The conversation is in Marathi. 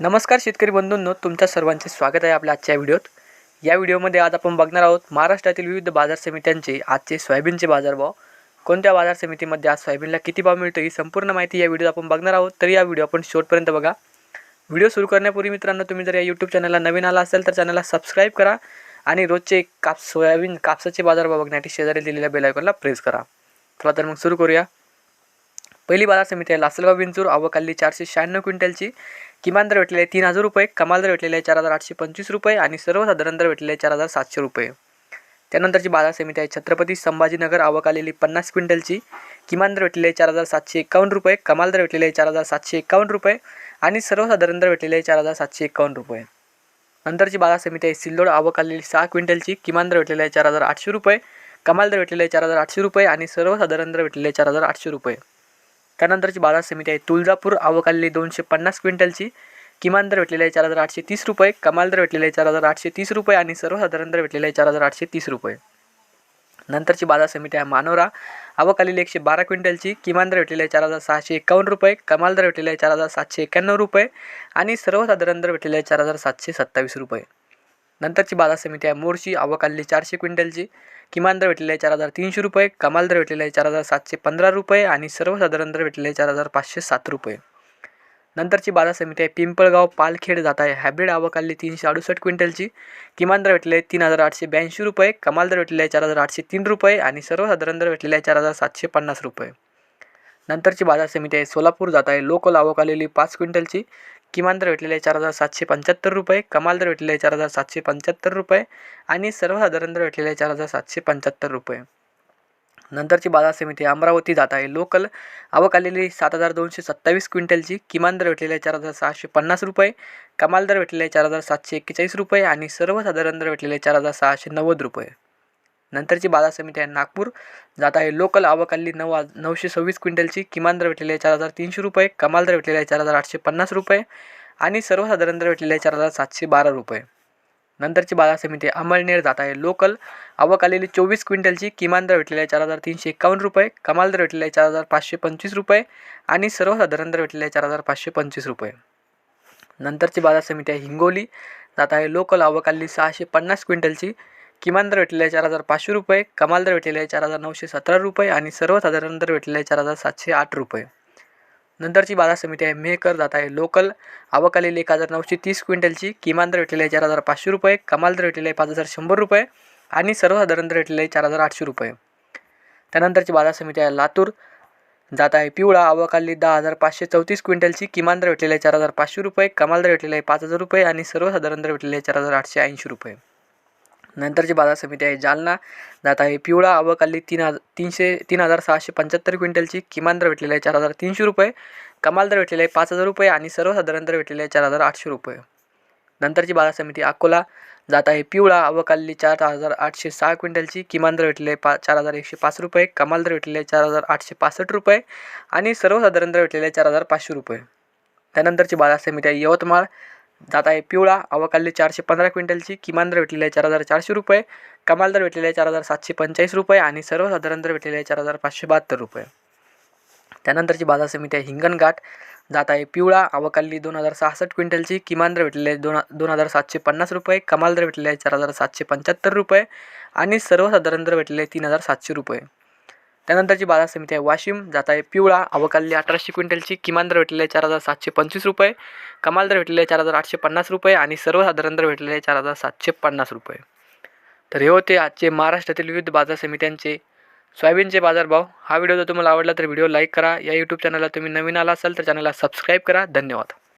नमस्कार शेतकरी बंधूंनो तुमच्या सर्वांचे स्वागत आहे आपल्या आजच्या व्हिडिओत. या व्हिडिओमध्ये आज आपण बघणार आहोत महाराष्ट्रातील विविध बाजार समित्यांचे आजचे सोयाबीनचे बाजारभाव. कोणत्या बाजार समितीमध्ये आज सोयाबीनला किती भाव मिळतो ही संपूर्ण माहिती या व्हिडिओत आपण बघणार आहोत. तर या व्हिडिओ आपण शेवटपर्यंत बघा. व्हिडिओ सुरू करण्यापूर्वी मित्रांनो तुम्ही जर या यूट्यूब चॅनलला नवीन आला असेल तर चॅनलला सबस्क्राईब करा आणि रोजचे काप सोयाबीन कापसाचे बाजारभाव बघण्यासाठी शेजारी दिलेल्या बेलायकॉनला प्रेस करा. चला तर मग सुरू करूया. पहिली बाजार समिती आहे लासलगाव विंचूर आवकाली चारशे शहाण्णव क्विंटलची. किमान दर भेटलेले तीन हजार रुपये कमाल दर भेटलेले आहे चार हजार आठशे पंचवीस रुपये आणि सर्वसाधारण दर भेटलेले चार हजार सातशे रुपये. त्यानंतरची बाजार समिती आहे छत्रपती संभाजीनगर आवक आलेली पन्नास क्विंटलची. किमान दर भेटलेले चार हजार सातशे एकावन्न रुपये कमाल दर भेटलेले चार हजार सातशे एकावन्न रुपये आणि सर्वसाधारण दर भेटलेले चार हजार सातशे एकावन्न रुपये. नंतरची बाजार समिती आहे सिल्लोड आवक आलेली सहा क्विंटलची. किमान दर भेटलेले आहे चार हजार आठशे रुपये कमाल दर भेटलेले चार हजार आठशे रुपये आणि सर्वसाधारण दर भेटलेले चार हजार आठशे रुपये. त्यानंतरची बाजार समिती आहे. तुळजापूर आवक दोनशे पन्नास क्विंटलची. किमान दर भेटलेला आहे चार हजार आठशे तीस रुपये. कमाल दर भेटलेले आहे चार हजार आठशे तीस रुपये आणि सर्वसाधारण दर भेटलेले आहे चार हजार आठशे तीस रुपये. नंतरची बाजार समिती आहे मानोरा. आवक आलेली एकशे बारा क्विंटलची. किमान दर भेटलेला आहे चार हजार सहाशे एकावन्न रुपये. कमाल दर भेटलेला आहे चार हजार सातशे एक्याण्णव रुपये. आणि सर्वसाधारण दर भेटलेला आहे चार हजार सातशे सत्तावीस रुपये. नंतरची बाजार समिती आहे. मोरशी आवक आलेली चारशे क्विंटलची. किमान दर भेटलेला आहे चार हजार तीनशे रुपये कमाल दर भेटलेले आहे चार हजार सातशे पंधरा रुपये आणि सर्वसाधारण दर भेटलेला आहे चार हजार पाचशे सात रुपये. नंतरची बाजार समिती आहे. पिंपळगाव पालखेड जात आहे. हायब्रिड आवक तीनशे अडुसष्ट क्विंटलची. किमान दर भेटले तीन हजार आठशे ब्याऐंशी रुपये कमाल दर भेटलेले आहे चार हजार आठशे तीन रुपये आणि सर्वसाधारण दर भेटलेला आहे चार हजार सातशे पन्नास रुपये. नंतरची बाजार समिती आहे. सोलापूर जात आहे. लोकल आवक आलेली पाच क्विंटलची. किमान दर भेटलेले आहे चार हजार सातशे पंच्याहत्तर रुपये कमाल दर भेटलेले आहे चार हजार सातशे पंच्याहत्तर रुपये आणि सर्वसाधारण दर भेटलेले आहे चार हजार सातशे पंच्याहत्तर रुपये. नंतरची बाजार समिती अमरावती जात आहे. लोकल आवक आलेली सात हजार दोनशे सत्तावीस क्विंटलची किमान दर भेटलेले आहे चार हजार सहाशे पन्नास रुपये कमाल दर भेटलेले आहे चार हजार सातशे एक्केचाळीस रुपये आणि सर्वसाधारण दर भेटलेले आहे चार हजार सहाशे नव्वद रुपये. नंतरची बाजार समिती आहे नागपूर. जात आहे लोकल आवक नऊ आज नऊशे सव्वीस क्विंटलची किमान दर भेटलेले आहे चार हजार तीनशे रुपये कमाल दर भेटलेले आहे चार हजार आठशे पन्नास रुपये आणि सर्वसाधारण दर भेटलेले आहे चार हजार सातशे बारा रुपये. नंतरची बाजार समिती अमळनेर. जात आहे लोकल आवक आलेली चोवीस क्विंटलची किमान दर भेटलेले आहे चार हजार तीनशे एकावन्न रुपये कमाल दर भेटलेले आहे चार हजार पाचशे पंचवीस रुपये आणि सर्वसाधारण दर भेटलेले आहे चार हजार पाचशे पंचवीस रुपये. नंतरची बाजार समिती आहे हिंगोली. जात आहे लोकल आवक आलेली सहाशे पन्नास क्विंटलची किमान दर भेटलेला आहे चार हजार पाचशे रुपये कमाल दर भेटलेले आहे चार हजार नऊशे सतरा रुपये आणि सर्वसाधारण दर भेटलेला आहे चार हजार सातशे आठ रुपये. नंतरची बाजार समिती आहे मेहकर जात आहे लोकल. आवक आलेली एक हजार नऊशे तीस क्विंटलची किमान दर भेटलेला आहे चार हजार पाचशे रुपये कमाल दर भेटलेले आहे पाच हजार शंभर रुपये आणि सर्वसाधारण दर भेटलेला आहे चार हजार आठशे रुपये. त्यानंतरची बाजार समिती आहे लातूर. जात आहे पिवळा. आवक दहा हजार पाचशे चौतीस क्विंटलची किमान दर भेटलेले आहे चार हजार पाचशे रुपये कमाल दर भेटलेला आहे पाच हजार रुपये आणि सर्वसाधारण दर भेटलेला आहे चार हजार आठशे ऐंशी रुपये. नंतरची बाजार समिती आहे. जालना जात आहे. पिवळा अवकाली तीन हजार तीनशे तीन हजार सहाशे पंच्याहत्तर क्विंटलची किमान दर भेटलेले आहे. चार हजार तीनशे रुपये. कमाल दर भेटलेले आहे. पाच हजार रुपये आणि सर्वसाधारण दर भेटलेले आहे. चार हजार आठशे रुपये. नंतरची बाजार समिती अकोला जात आहे. पिवळा अवकाली चार हजार आठशे सहा क्विंटलची किमान दर भेटलेले आहे. पा चार हजार एकशे पाच रुपये. कमाल दर भेटलेले चार हजार आठशे पासष्ट रुपये आणि सर्वसाधारण दर भेटलेले चार हजार पाचशे रुपये. त्यानंतरची बाजार समिती आहे. यवतमाळ जात आहे पिवळा आवक चारशे पंधरा क्विंटलची किमान दर भेटलेले आहे चार हजार चारशे रुपये कमाल दर भेटलेले आहे चार हजार सातशे पंचेचाळीस रुपये आणि सर्वसाधारण दर भेटलेले आहे चार हजार पाचशे बहात्तर रुपये. त्यानंतरची बाजार समिती आहे हिंगणघाट. जात आहे पिवळा आवक दोन हजार सहासष्ट क्विंटलची किमान दर भेटलेली आहे दोन दोन हजार सातशे पन्नास रुपये कमाल दर भेटलेला आहे चार हजार सातशे पंच्याहत्तर रुपये आणि सर्वसाधारण दर भेटलेला आहे तीन हजार सातशे रुपये. त्यानंतरची बाजार समिती आहे वाशिम. जात आहे पिवळा. आवक अठराशे क्विंटलची किमान दर भेटलेले आहे चार हजार सातशे पंचवीस रुपये. कमाल दर भेटलेले आहे चार हजार आठशे पन्नास रुपये आणि सर्वसाधारण दर भेटलेले आहे चार हजार सातशे पन्नास रुपये. तर हे होते आजचे महाराष्ट्रातील विविध बाजार समित्यांचे सोयाबीनचे बाजारभाव. हा व्हिडिओ जर तुम्हाला आवडला तर व्हिडिओ लाईक करा. या यूट्यूब चॅनलला तुम्ही नवीन आला असाल तर चॅनलला सबस्क्राईब करा. धन्यवाद.